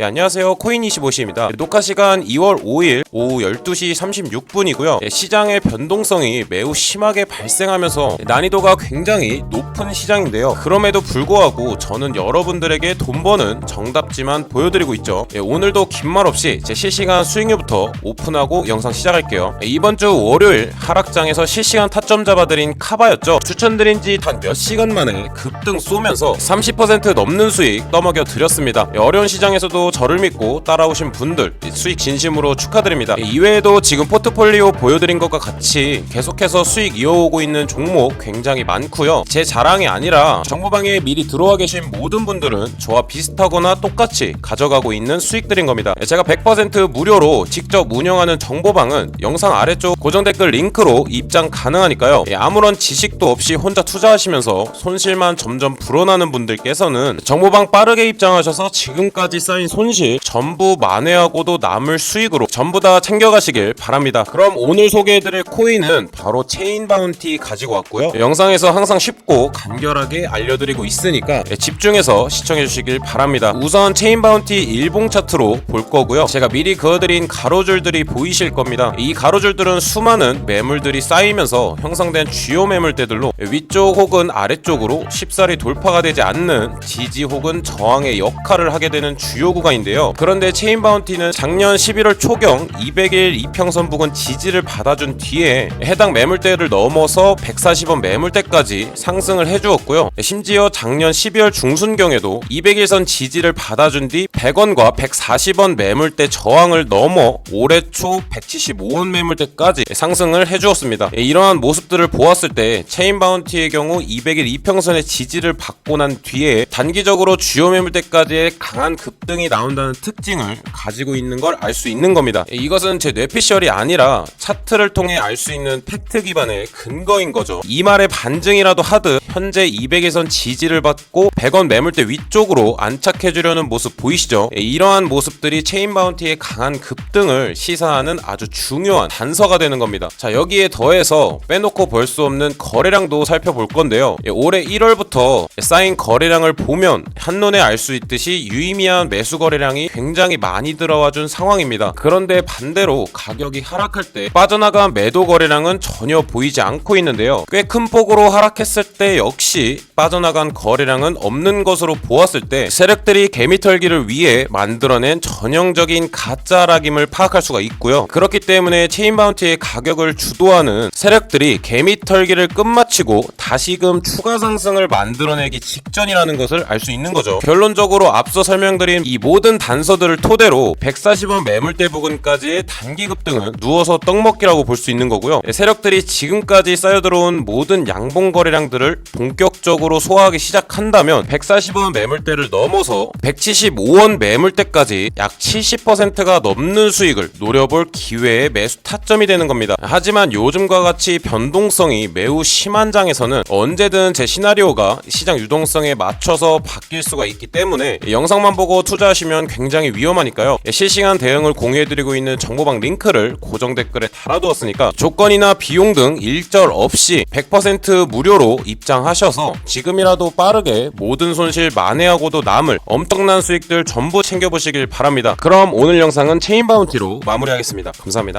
예, 안녕하세요. 코인25시입니다. 녹화 시간 2월 5일 오후 12시 36분이고요. 예, 시장의 변동성이 매우 심하게 발생하면서 난이도가 굉장히 높은 시장인데요. 그럼에도 불구하고 저는 여러분들에게 돈 버는 정답지만 보여드리고 있죠. 예, 오늘도 긴 말 없이 제 실시간 수익률부터 오픈하고 영상 시작할게요. 예, 이번 주 월요일 하락장에서 실시간 타점 잡아드린 카바였죠. 추천드린 지 단 몇 시간 만에 급등 쏘면서 30% 넘는 수익 떠먹여 드렸습니다. 예, 어려운 시장에서도 저를 믿고 따라오신 분들 예, 수익 진심으로 축하드립니다. 예, 이외에도 지금 포트폴리오 보여드린 것과 같이 계속해서 수익 이어오고 있는 종목 굉장히 많고요. 제 자랑이 아니라 정보방에 미리 들어와 계신 모든 분들은 저와 비슷하거나 똑같이 가져가고 있는 수익들인 겁니다. 예, 제가 100% 무료로 직접 운영하는 정보방은 영상 아래쪽 고정 댓글 링크로 입장 가능하니까요. 예, 아무런 지식도 없이 혼자 투자하시면서 손실만 점점 불어나는 분들께서는 정보방 빠르게 입장하셔서 지금까지 쌓인 손실 전부 만회하고도 남을 수익으로 전부 다 챙겨가시길 바랍니다. 그럼 오늘 소개해드릴 코인은 바로 체인 바운티 가지고 왔고요. 예, 영상에서 항상 쉽고 간결하게 알려드리고 있으니까 예, 집중해서 시청해주시길 바랍니다. 우선 체인 바운티 일봉 차트로 볼 거고요. 제가 미리 그어드린 가로줄들이 보이실 겁니다. 이 가로줄들은 수많은 매물들이 쌓이면서 형성된 주요 매물대들로 위쪽 혹은 아래쪽으로 쉽사리 돌파가 되지 않는 지지 혹은 저항의 역할을 하게 되는 주요 구간 인데요. 그런데 체인 바운티는 작년 11월 초경 200일 이평선 부근 지지를 받아준 뒤에 해당 매물대를 넘어서 140원 매물대까지 상승을 해주었고요. 심지어 작년 12월 중순경에도 200일선 지지를 받아준 뒤 100원과 140원 매물대 저항을 넘어 올해 초 175원 매물대까지 상승을 해주었습니다. 이러한 모습들을 보았을 때 체인 바운티의 경우 200일 이평선의 지지를 받고 난 뒤에 단기적으로 주요 매물대까지의 강한 급등이 나 온다는 특징을 가지고 있는 걸 알 수 있는 겁니다. 이것은 제 뇌피셜이 아니라 차트를 통해 알 수 있는 팩트 기반의 근거인 거죠. 이 말의 반증이라도 하듯 현재 200에선 지지를 받고 100원 매물대 위쪽으로 안착해 주려는 모습 보이시죠? 이러한 모습들이 체인 바운티의 강한 급등을 시사하는 아주 중요한 단서가 되는 겁니다. 자 여기에 더해서 빼놓고 볼 수 없는 거래량도 살펴볼 건데요. 예, 올해 1월부터 쌓인 거래량을 보면 한눈에 알 수 있듯이 유의미한 매수 거 래량이 굉장히 많이 들어와 준 상황입니다. 그런데 반대로 가격이 하락할 때 빠져나간 매도 거래량은 전혀 보이지 않고 있는데요. 꽤 큰 폭으로 하락했을 때 역시 빠져나간 거래량은 없는 것으로 보았을 때 세력들이 개미털기를 위해 만들어낸 전형적인 가짜락임을 파악할 수가 있고요. 그렇기 때문에 체인 바운티의 가격을 주도하는 세력들이 개미털기를 끝마치고 다시금 추가 상승을 만들어내기 직전이라는 것을 알 수 있는 거죠. 결론적으로 앞서 설명드린 이 모든 단서들을 토대로 140원 매물대 부근까지의 단기 급등은 누워서 떡먹기라고 볼 수 있는 거고요. 세력들이 지금까지 쌓여 들어온 모든 양봉 거래량들을 본격적으로 소화하기 시작한다면 140원 매물대를 넘어서 175원 매물대까지 약 70%가 넘는 수익을 노려볼 기회의 매수 타점이 되는 겁니다. 하지만 요즘과 같이 변동성이 매우 심한 장에서는 언제든 제 시나리오가 시장 유동성에 맞춰서 바뀔 수가 있기 때문에 영상만 보고 투자 하시면 굉장히 위험하니까요. 실시간 대응을 공유해드리고 있는 정보방 링크를 고정 댓글에 달아두었으니까 조건이나 비용 등 일절 없이 100% 무료로 입장하셔서 지금이라도 빠르게 모든 손실 만회하고도 남을 엄청난 수익들 전부 챙겨보시길 바랍니다. 그럼 오늘 영상은 체인 바운티로 마무리하겠습니다. 감사합니다.